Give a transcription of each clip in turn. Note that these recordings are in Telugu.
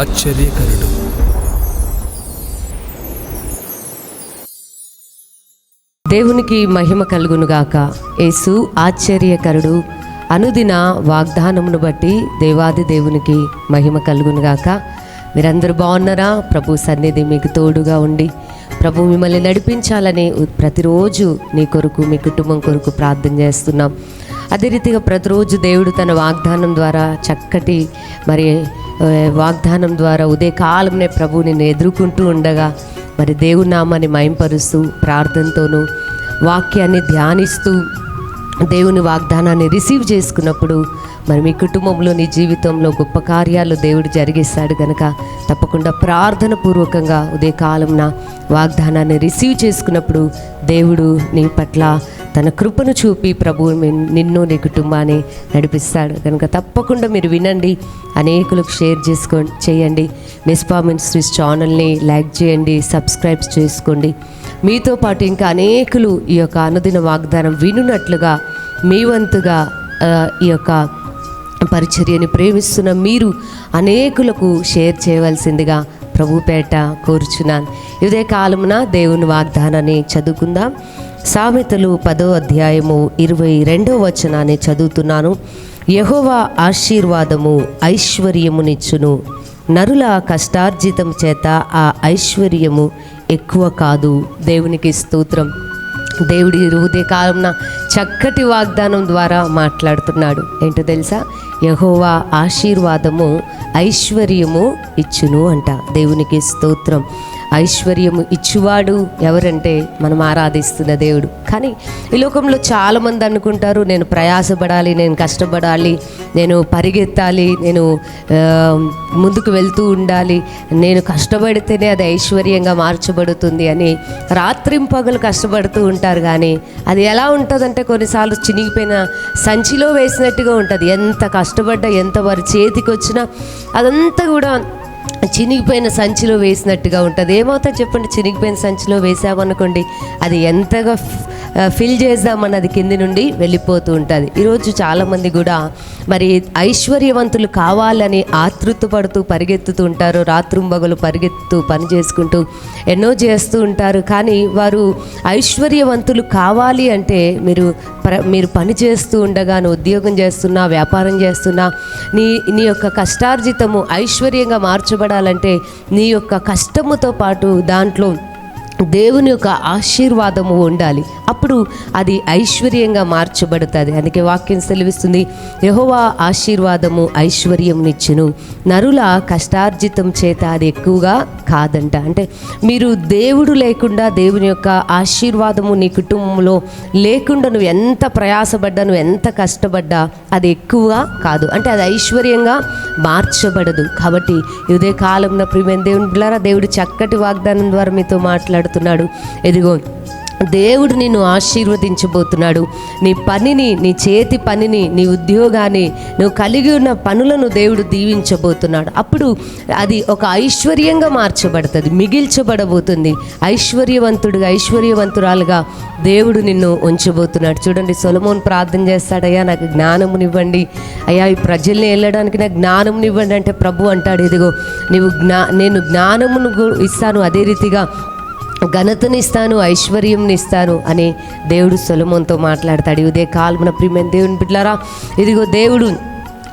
ఆశ్చర్యకరుడు. దేవునికి మహిమ కలుగునుగాక. యేసు ఆశ్చర్యకరుడు. అనుదిన వాగ్దానమును బట్టి దేవాది దేవునికి మహిమ కలుగునుగాక. మీరందరూ బాగున్నారా? ప్రభు సన్నిధి మీకు తోడుగా ఉండి. ప్రభు మిమ్మల్ని నడిపించాలని ప్రతిరోజు నీ కొరకు మీ కుటుంబం కొరకు ప్రార్థన చేస్తున్నాం. అదే రీతిగా ప్రతిరోజు దేవుడు తన వాగ్దానం ద్వారా చక్కటి మరి వాగ్దానం ద్వారా ఉదయకాలంనే ప్రభు నిన్ను ఎదుర్కొంటూ ఉండగా మరి దేవుడి నామాన్ని మయంపరుస్తూ ప్రార్థనతోనూ వాక్యాన్ని ధ్యానిస్తూ దేవుని వాగ్దానాన్ని రిసీవ్ చేసుకున్నప్పుడు మరి మీ కుటుంబంలో నీ జీవితంలో గొప్ప కార్యాలు దేవుడు జరిగిస్తాడు కనుక తప్పకుండా ప్రార్థన పూర్వకంగా ఉదయకాలంన వాగ్దానాన్ని రిసీవ్ చేసుకున్నప్పుడు దేవుడు నీ పట్ల తన కృపను చూపి ప్రభు నిన్ను నీ కుటుంబాన్ని నడిపిస్తాడు. కనుక తప్పకుండా మీరు వినండి. అనేకులకు షేర్ చేసుకో చేయండి. మిస్పా మినిస్ట్రీస్ ఛానల్ని లైక్ చేయండి సబ్స్క్రైబ్ చేసుకోండి. మీతో పాటు ఇంకా అనేకులు ఈ యొక్క అనుదిన వాగ్దానం వినున్నట్లుగా మీ వంతుగా ఈ యొక్క పరిచర్యని ప్రేమిస్తున్న మీరు అనేకులకు షేర్ చేయవలసిందిగా ప్రభుపేట కోరుచున్నాను. ఇదే కాలమున దేవుని వాగ్దానాన్ని చదువుకుందాం. సామెతలు పదో అధ్యాయము ఇరవై రెండో వచనాన్ని చదువుతున్నాను. యహోవా ఆశీర్వాదము ఐశ్వర్యమునిచ్చును. నరుల కష్టార్జితం చేత ఆ ఐశ్వర్యము ఎక్కువ కాదు. దేవునికి స్తోత్రం. దేవుడి హృదయ కాలంన చక్కటి వాగ్దానం ద్వారా మాట్లాడుతున్నాడు. ఏంటో తెలుసా? యహోవా ఆశీర్వాదము ఐశ్వర్యము ఇచ్చును అంట. దేవునికి స్తోత్రం. ఐశ్వర్యము ఇచ్చువాడు ఎవరంటే మనం ఆరాధిస్తున్న దేవుడు. కానీ ఈ లోకంలో చాలామంది అనుకుంటారు నేను ప్రయాసపడాలి నేను కష్టపడాలి నేను పరిగెత్తాలి నేను ముందుకు వెళ్తూ ఉండాలి నేను కష్టపడితేనే అది ఐశ్వర్యంగా మార్చబడుతుంది అని రాత్రింపగలు కష్టపడుతూ ఉంటారు. కానీ అది ఎలా ఉంటుందంటే కొన్నిసార్లు చినిగిపోయిన సంచిలో వేసినట్టుగా ఉంటుంది. ఎంత కష్టపడ్డా ఎంత వారి చేతికి వచ్చినా అదంతా కూడా చినిగిపోయిన సంచిలో వేసినట్టుగా ఉంటుంది. ఏమవుతుంది చెప్పండి? చినిగిపోయిన సంచిలో వేసామనుకోండి అది ఎంతగా ఫిల్ ఆ, ఫిల్ చేద్దామన్నది కింది నుండి వెళ్ళిపోతూ ఉంటుంది. ఈరోజు చాలామంది కూడా మరి ఐశ్వర్యవంతులు కావాలని ఆతృతపడుతూ పరిగెత్తుతూ ఉంటారు రాత్రింబగలు పరిగెత్తుతూ పని చేసుకుంటూ ఎన్నో చేస్తూ ఉంటారు. కానీ వారు ఐశ్వర్యవంతులు కావాలి అంటే మీరు ప్ర మీరు పని చేస్తూ ఉండగా ఉద్యోగం చేస్తున్నా వ్యాపారం చేస్తున్నా నీ నీ యొక్క కష్టార్జితము ఐశ్వర్యంగా మాట్లాడాలంటే నీ యొక్క కష్టముతో పాటు దాంట్లో దేవుని యొక్క ఆశీర్వాదము ఉండాలి. అప్పుడు అది ఐశ్వర్యంగా మార్చబడుతుంది. అందుకే వాక్యం సెలవిస్తుంది యహోవా ఆశీర్వాదము ఐశ్వర్యంనిచ్చును నరుల కష్టార్జితం చేత అది ఎక్కువగా కాదంట. అంటే మీరు దేవుడు లేకుండా దేవుని యొక్క ఆశీర్వాదము నీ కుటుంబంలో లేకుండా నువ్వు ఎంత ప్రయాసపడ్డా నువ్వు ఎంత కష్టపడ్డా అది ఎక్కువగా కాదు. అంటే అది ఐశ్వర్యంగా మార్చబడదు. కాబట్టి ఇదే కాలంలో ప్రియమైన దేవుని బిళ్ళారా దేవుడు చక్కటి వాగ్దానం ద్వారా మీతో మాట్లాడుతున్నాడు. ఇదిగో దేవుడు నిన్ను ఆశీర్వదించబోతున్నాడు. నీ పనిని నీ చేతి పనిని నీ ఉద్యోగాన్ని నువ్వు కలిగి ఉన్న పనులను దేవుడు దీవించబోతున్నాడు. అప్పుడు అది ఒక ఐశ్వర్యంగా మార్చబడుతుంది మిగిల్చబడబోతుంది. ఐశ్వర్యవంతుడిగా ఐశ్వర్యవంతురాలుగా దేవుడు నిన్ను ఉంచబోతున్నాడు. చూడండి సొలమోన్ ప్రార్థన చేస్తాడయ్యా నాకు జ్ఞానమునివ్వండి. అయ్యా ఈ ప్రజల్ని వెళ్ళడానికి నాకు జ్ఞానమునివ్వండి అంటే ప్రభు అంటాడు ఇదిగో నీవు జ్ఞా నేను జ్ఞానమును ఇస్తాను అదే రీతిగా ఘనతనిస్తాను ఐశ్వర్యంనిస్తాను అని దేవుడు సొలమంతో మాట్లాడతాడు. ఇదే కాల్మన ప్రియమైన దేవుని బిడ్డలారా ఇదిగో దేవుడు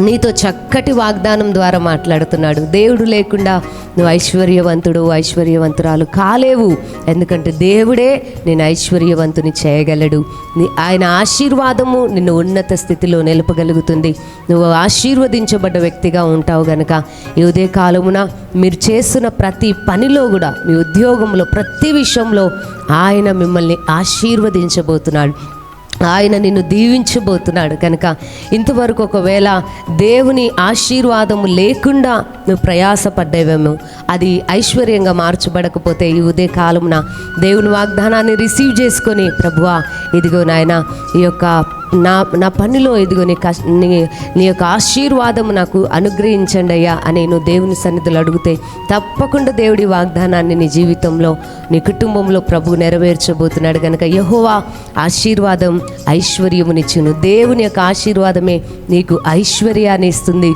నీతో చక్కటి వాగ్దానం ద్వారా మాట్లాడుతున్నాడు. దేవుడు లేకుండా నువ్వు ఐశ్వర్యవంతుడు ఐశ్వర్యవంతురాలు కాలేవు. ఎందుకంటే దేవుడే నేను ఐశ్వర్యవంతుని చేయగలడు. నీ- ఆయన ఆశీర్వాదము నిన్ను ఉన్నత స్థితిలో నిలపగలుగుతుంది. నువ్వు ఆశీర్వదించబడ్డ వ్యక్తిగా ఉంటావు గనక ఈ ఉదయ కాలమున మీరు చేస్తున్న ప్రతి పనిలో కూడా మీ ఉద్యోగంలో ప్రతి విషయంలో ఆయన మిమ్మల్ని ఆశీర్వదించబోతున్నాడు. ఆయన నిన్ను దీవించబోతున్నాడు కనుక ఇంతవరకు ఒకవేళ దేవుని ఆశీర్వాదము లేకుండా నువ్వు ప్రయాసపడ్డావేమో అది ఐశ్వర్యంగా మార్చబడకపోతే ఈ ఉదయ కాలమున దేవుని వాగ్దానాన్ని రిసీవ్ చేసుకొని ప్రభువా ఇదిగో నాయన ఈ యొక్క నా నా పనిలో ఎదుగుని నీ నీ నీ యొక్క ఆశీర్వాదము నాకు అనుగ్రహించండి అయ్యా అని నువ్వు దేవుని సన్నిధులు అడిగితే తప్పకుండా దేవుడి వాగ్దానాన్ని నీ జీవితంలో నీ కుటుంబంలో ప్రభు నెరవేర్చబోతున్నాడు కనుక యహోవా ఆశీర్వాదం ఐశ్వర్యమునిచ్చును. దేవుని యొక్క ఆశీర్వాదమే నీకు ఐశ్వర్యాన్ని ఇస్తుంది.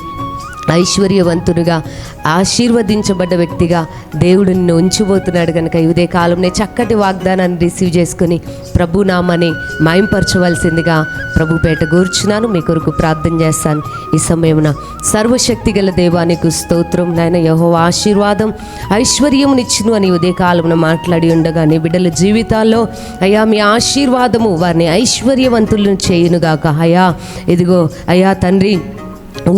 ఐశ్వర్యవంతునిగా ఆశీర్వదించబడ్డ వ్యక్తిగా దేవుడు నిన్ను ఉంచిపోతున్నాడు కనుక ఇదే కాలంనే కాలంలో చక్కటి వాగ్దానాన్ని రిసీవ్ చేసుకుని ప్రభు నామని మాయంపరచవలసిందిగా ప్రభు పేట కూర్చున్నాను. మీ కొరకు ప్రార్థన చేస్తాను. ఈ సమయమున సర్వశక్తి గల దేవానికి స్తోత్రం నాయన. యహో ఆశీర్వాదం ఐశ్వర్యమునిచ్చును అని ఉదయ కాలంలో మాట్లాడి ఉండగా నీ బిడ్డల జీవితాల్లో అయ్యా మీ ఆశీర్వాదము వారిని ఐశ్వర్యవంతులను చేయునుగాక. అయా ఇదిగో అయ్యా తండ్రి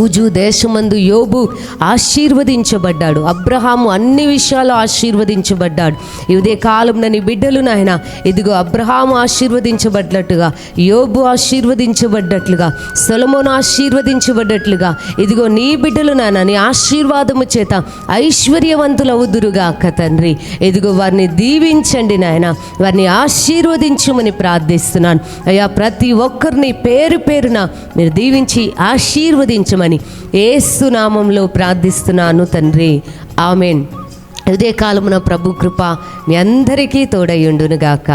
ఊజు దేశమందు యోబు ఆశీర్వదించబడ్డాడు. అబ్రహాము అన్ని విషయాలు ఆశీర్వదించబడ్డాడు. ఇదే ఉదయ కాలంలో నీ బిడ్డలు నాయన ఇదిగో అబ్రహాము ఆశీర్వదించబడ్డట్టుగా యోబు ఆశీర్వదించబడ్డట్లుగా సొలమోను ఆశీర్వదించబడ్డట్లుగా ఇదిగో నీ బిడ్డలు నాయన నీ ఆశీర్వాదము చేత ఐశ్వర్యవంతులవుదురుగా అక్క తండ్రి. ఇదిగో వారిని దీవించండి నాయన వారిని ఆశీర్వదించమని ప్రార్థిస్తున్నాను. అయ్యా ప్రతి ఒక్కరిని పేరు పేరున మీరు దీవించి ఆశీర్వదించమని ఏసునామంలో ప్రార్థిస్తున్నాను తండ్రి. ఆమెన్. ఉదయ కాలమున ప్రభు కృప మీ అందరికీ తోడయ్యుండునుగాక